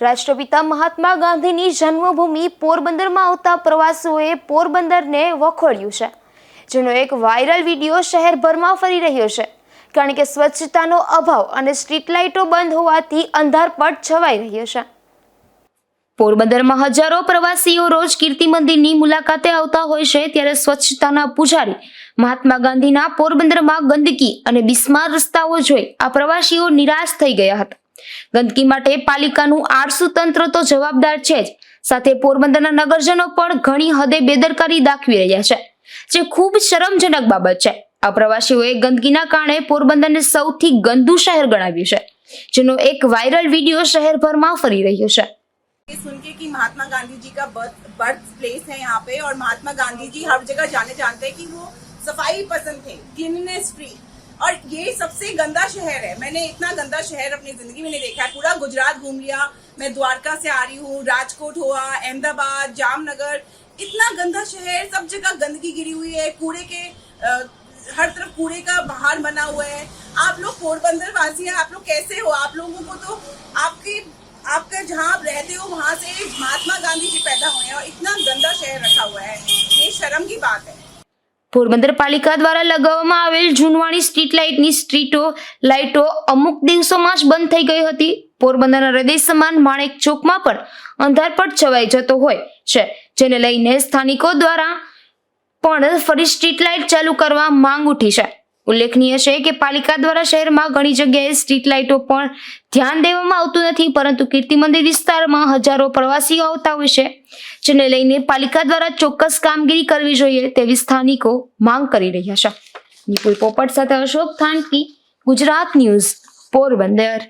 રાષ્ટ્રપિતા મહાત્મા ગાંધીની જન્મભૂમિ પોરબંદરમાં આવતા પ્રવાસીઓએ પોરબંદરને વખોડ્યું છે, જેનો એક વાયરલ વીડિયો શહેરભરમાં ફરી રહ્યો છે, કારણ કે સ્વચ્છતાનો અભાવ અને સ્ટ્રીટ લાઇટો બંધ હોવાથી અંધારપટ છવાઈ રહ્યો છે. પોરબંદરમાં હજારો પ્રવાસીઓ રોજ કીર્તિ મંદિરની મુલાકાતે આવતા હોય છે, ત્યારે સ્વચ્છતાના પૂજારી મહાત્મા ગાંધીના પોરબંદરમાં ગંદકી અને બિસ્માર રસ્તાઓ જોઈ આ પ્રવાસીઓ નિરાશ થઈ ગયા હતા. ગંદકી માટે પાલિકાનું આળસુ તંત્ર તો જવાબદાર છે જ સાથે પોરબંદરના નગરજનો પણ ઘણી હદે બેદરકારી દાખવી રહ્યા છે જે ખૂબ શરમજનક બાબત છે આ પ્રવાસીઓએ ગંદકીના કારણે પોરબંદરને સૌથી ગંદુ શહેર ગણાવ્યું છે જેનો એક વાયરલ વિડીયો શહેરભરમાં ફરી રહ્યો છે ये सुन के कि महात्मा गांधी जी का बर्थ बर्थ प्लेस है यहाँ पे और महात्मा गांधी जी हर जगह जाने जानते हैं कि वो सफाई पसंद थे क्लीननेस फ्री और ये सबसे गंदा शहर है। मैंने इतना गंदा शहर अपनी ज़िंदगी में नहीं देखा है। पूरा गुजरात घूम लिया। मैं द्वारका से आ रही हूँ राजकोट हुआ अहमदाबाद जामनगर। इतना गंदा शहर सब जगह गंदगी गिरी हुई है। कूड़े के अ, हर तरफ़ कूड़े का बाहर बना हुआ है। आप लोग पोरबंदर वासी हैं आप लोग कैसे हो? आप लोगों को तो आपके आपका जहाँ आप रहते हो वहाँ से महात्मा गांधी जी पैदा हुए हैं और इतना પોરબંદર પાલિકા દ્વારા લગાવવામાં આવેલ જૂનવાણી સ્ટ્રીટ લાઇટની સ્ટ્રીટો લાઇટો અમુક દિવસોમાં જ બંધ થઈ ગઈ હતી. પોરબંદરના હૃદય સમાન માણેક ચોકમાં પણ અંધારપટ છવાઈ જતો હોય છે, જેને લઈને સ્થાનિકો દ્વારા પણ ફરી સ્ટ્રીટ લાઇટ ચાલુ કરવા માંગ ઉઠી છે. ઉલ્લેખનીય છે કે પાલિકા દ્વારા શહેરમાં ઘણી જગ્યાએ સ્ટ્રીટ લાઇટો પણ ધ્યાન દેવામાં આવતું નથી, પરંતુ કીર્તિ મંદિર વિસ્તારમાં હજારો પ્રવાસીઓ આવતા હોય છે, જેને લઈને પાલિકા દ્વારા ચોક્કસ કામગીરી કરવી જોઈએ તેવી સ્થાનિકો માંગ કરી રહ્યા છે. નિપુલ પોપટ સાથે અશોક થાનકી, ગુજરાત ન્યૂઝ, પોરબંદર.